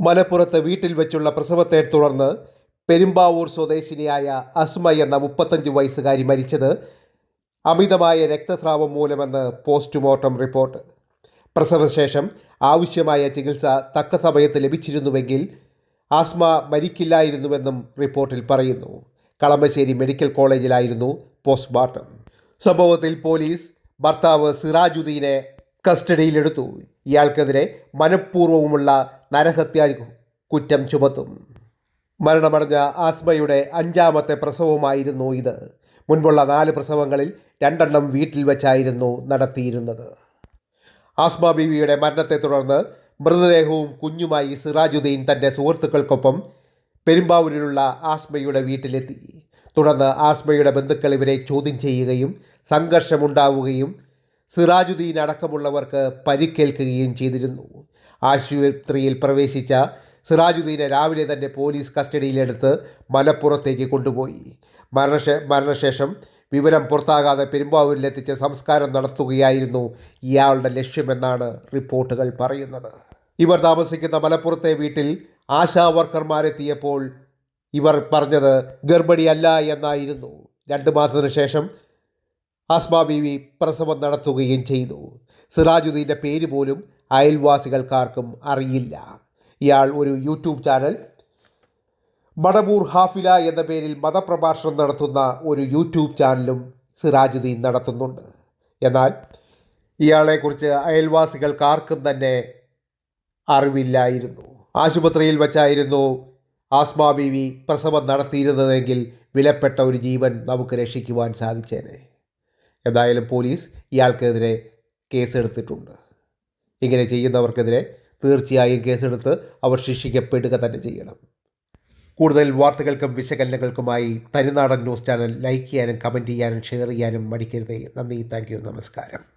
മലപ്പുറത്ത് വീട്ടിൽ വെച്ചുള്ള പ്രസവത്തെ തുടർന്ന് പെരുമ്പാവൂർ സ്വദേശിനിയായ അസ്മ എന്ന മുപ്പത്തഞ്ച് വയസ്സുകാരി മരിച്ചത് അമിതമായ രക്തസ്രാവം മൂലമെന്ന് പോസ്റ്റ്മോർട്ടം റിപ്പോർട്ട്. പ്രസവശേഷം ആവശ്യമായ ചികിത്സ തക്ക സമയത്ത് ലഭിച്ചിരുന്നുവെങ്കിൽ ആസ്മ മരിക്കില്ലായിരുന്നുവെന്നും റിപ്പോർട്ടിൽ പറയുന്നു. കളമശ്ശേരി മെഡിക്കൽ കോളേജിലായിരുന്നു പോസ്റ്റ്മോർട്ടം. സംഭവത്തിൽ പോലീസ് ഭർത്താവ് സിറാജുദ്ദീനെ കസ്റ്റഡിയിലെടുത്തു. ഇയാൾക്കെതിരെ മനഃപൂർവമുള്ള നരഹത്യ കുറ്റം ചുമത്തും. മരണമടഞ്ഞ ആസ്മയുടെ അഞ്ചാമത്തെ പ്രസവമായിരുന്നു ഇത്. മുൻപുള്ള നാല് പ്രസവങ്ങളിൽ രണ്ടെണ്ണം വീട്ടിൽ വെച്ചായിരുന്നു നടത്തിയിരുന്നത്. ആസ്മ ബീവിയുടെ മരണത്തെ തുടർന്ന് മൃതദേഹവും കുഞ്ഞുമായി സിറാജുദ്ദീൻ തന്റെ സുഹൃത്തുക്കൾക്കൊപ്പം പെരുമ്പാവൂരിലുള്ള ആസ്മയുടെ വീട്ടിലെത്തി. തുടർന്ന് ആസ്മയുടെ ബന്ധുക്കൾ ഇവരെ ചോദ്യം ചെയ്യുകയും സംഘർഷമുണ്ടാവുകയും സിറാജുദ്ദീൻ അടക്കമുള്ളവർക്ക് പരിക്കേൽക്കുകയും ചെയ്തിരുന്നു. ആശുപത്രിയിൽ പ്രവേശിച്ച സിറാജുദ്ദീനെ രാവിലെ തന്നെ പോലീസ് കസ്റ്റഡിയിലെടുത്ത് മലപ്പുറത്തേക്ക് കൊണ്ടുപോയി. മരണശേ മരണശേഷം വിവരം പുറത്താകാതെ പെരുമ്പാവൂരിലെത്തിച്ച് സംസ്കാരം നടത്തുകയായിരുന്നു ഇയാളുടെ ലക്ഷ്യമെന്നാണ് റിപ്പോർട്ടുകൾ പറയുന്നത്. ഇവർ താമസിക്കുന്ന മലപ്പുറത്തെ വീട്ടിൽ ആശാ വർക്കർമാരെത്തിയപ്പോൾ ഇവർ പറഞ്ഞത് ഗർഭിണിയല്ല എന്നായിരുന്നു. രണ്ട് മാസത്തിനു ശേഷം ആസ്മ ബീവി പ്രസവം നടത്തുകയും ചെയ്തു. സിറാജുദ്ദീന്റെ പേര് പോലും അയൽവാസികൾക്കാർക്കും അറിയില്ല. ഇയാൾ ഒരു യൂട്യൂബ് ചാനൽ മടമൂർ ഹാഫില എന്ന പേരിൽ മതപ്രഭാഷണം നടത്തുന്ന ഒരു യൂട്യൂബ് ചാനലും സിറാജുദ്ദീൻ നടത്തുന്നുണ്ട്. എന്നാൽ ഇയാളെക്കുറിച്ച് അയൽവാസികൾക്കാർക്കും തന്നെ അറിവില്ലായിരുന്നു. ആശുപത്രിയിൽ വച്ചായിരുന്നു ആസ്മ ബീവി പ്രസവം നടത്തിയിരുന്നതെങ്കിൽ വിലപ്പെട്ട ഒരു ജീവൻ നമുക്ക് രക്ഷിക്കുവാൻ സാധിച്ചേനെ. എന്തായാലും പോലീസ് ഇയാൾക്കെതിരെ കേസെടുത്തിട്ടുണ്ട്. ഇങ്ങനെ ചെയ്യുന്നവർക്കെതിരെ തീർച്ചയായും കേസെടുത്ത് അവർ ശിക്ഷിക്കപ്പെടുക തന്നെ ചെയ്യണം. കൂടുതൽ വാർത്തകൾക്കും വിശകലനങ്ങൾക്കുമായി തനിനാടൻ ന്യൂസ് ചാനൽ ലൈക്ക് ചെയ്യാനും കമന്റ് ചെയ്യാനും ഷെയർ ചെയ്യാനും മടിക്കരുതേ. നന്ദി താങ്ക് നമസ്കാരം.